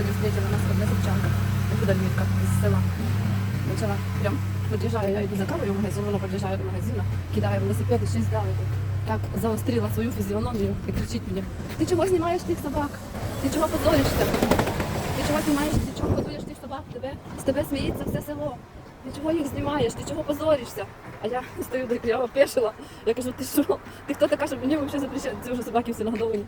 Сьогодні встретила нас одна сельчанка, подальвітка з села. Почала прям під'їжджає, я йду за кавою в магазин, вона під'їжджає до магазину, кидає велосипед і щось здалеку. Так заострила свою фізіономію і кричить мені, ти чого знімаєш тих собак? Ти чого позоришся? Ти чого знімаєш, ти чого позориш тих собак? Тебе, з тебе сміється все село. Ти чого їх знімаєш? Ти чого позоришся? А я стою, до я опешила. Я кажу, ти що? Ти хто така, щоб мені взагалі запрещати? Це вже собаки всі нагодовані.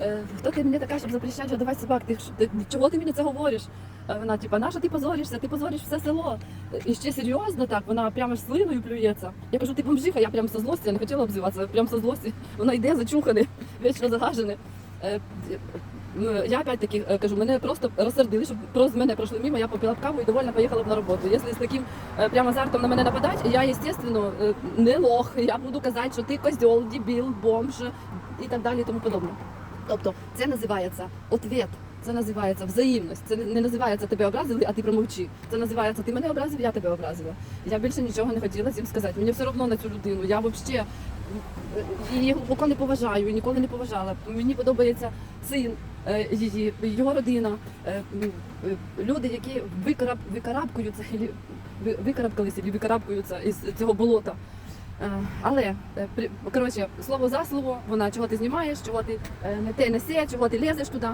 Е, Хто ти мені така, щоб запрещати годувати собак? Ти, ти чого ти мені це говориш? Вона, типа, наша ти позоришся, ти позориш все село. І ще серйозно так, вона прямо ж слиною плюється. Я кажу, ти бомжиха, я прямо со злості, я не хотіла обзиватися, прямо со злості. Вона йде зачухане, вічно загажене. Е, Я опять-таки е, кажу, мене просто розсердили, щоб просто мене пройшли мимо, я попила б каву і довольно поїхала б на роботу. Якщо з таким е, прямо азартом на мене нападати, я, е, не лох, я буду казати, що ти козьол, дебіл, бомж і так далі і тому подобне. Тобто це називається ответ, це називається взаємність. Це не називається тебе образили, а ти промовчи. Це називається ти мене образив, я тебе образила. Я більше нічого не хотіла цим сказати. Мені все одно на цю людину. Я взагалі її глибоко не поважаю, ніколи не поважала. Мені подобається син е, її, його родина, е, е, люди, які викараб, викарабкуються, викарабкалися, викарабкуються із цього болота. Е, Але е, коротше, слово за слово, вона чого ти знімаєш, чого ти е, не те несе, чого ти лезеш туди.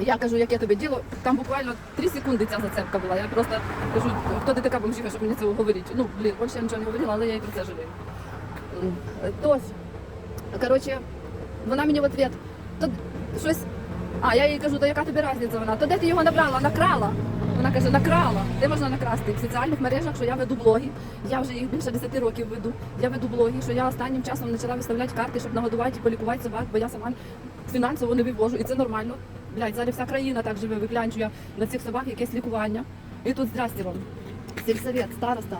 Я кажу, яке тобі діло, там буквально 3 секунди ця зацепка була. Я просто кажу, хто ти така бомжиха, щоб мені це говорити. Ну, блін, більше я нічого не говорила, але я і про це жалію. Тось, коротше, вона мені в ответ, то щось. А, я їй кажу, то яка тобі різниця вона? То де ти його набрала? Накрала. Вона каже, накрала. Де можна накрасти? В соціальних мережах, що я веду блоги. Я вже їх більше 10 років веду. Я веду блоги, що я останнім часом почала виставляти карти, щоб нагодувати і полікувати собак, бо я сама фінансово не вивожу. І це нормально. Блядь, зараз вся країна так живе, виклянчує на цих собак якесь лікування. І тут здрасте вам. Сільсовет, староста.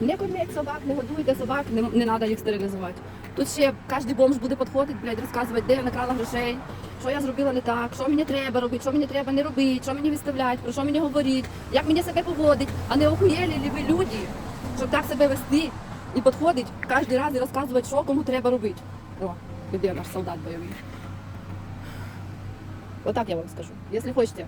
Не корміть собак, не годуйте собак, не, не треба їх стерилізувати. Тут ще кожен бомж буде підходити, блядь, розказувати, де я накрала грошей, що я зробила не так, що мені треба робити, що мені треба не робити, що мені виставляти, про що мені говорити, як мені себе поводить, а не охуєлі лі ви люди, щоб так себе вести і підходить кожен раз і розказувати, що кому треба робити. О, іде наш солдат бойовий. Отак я вам скажу. Якщо хочете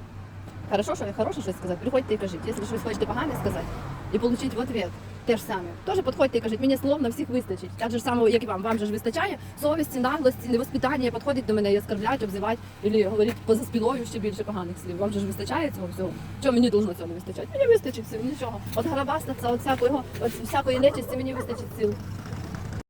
хорошо, що хороше щось сказати, приходьте і кажіть. Якщо щось хочете погане сказати і отримати в ответ те ж саме, теж підходьте і кажіть, мені слов на всіх вистачить. Так же ж само, як і вам. Вам же ж вистачає совісті, наглості, невоспитання, підходить до мене і оскорблять, обзивати, або говорити поза спілою ще більше поганих слів. Вам же ж вистачає цього всього? Чого мені должно цього не вистачати? Мені вистачить сил, нічого. От гарабастаться, от всякої, от всякої нечисті мені вистачить сил.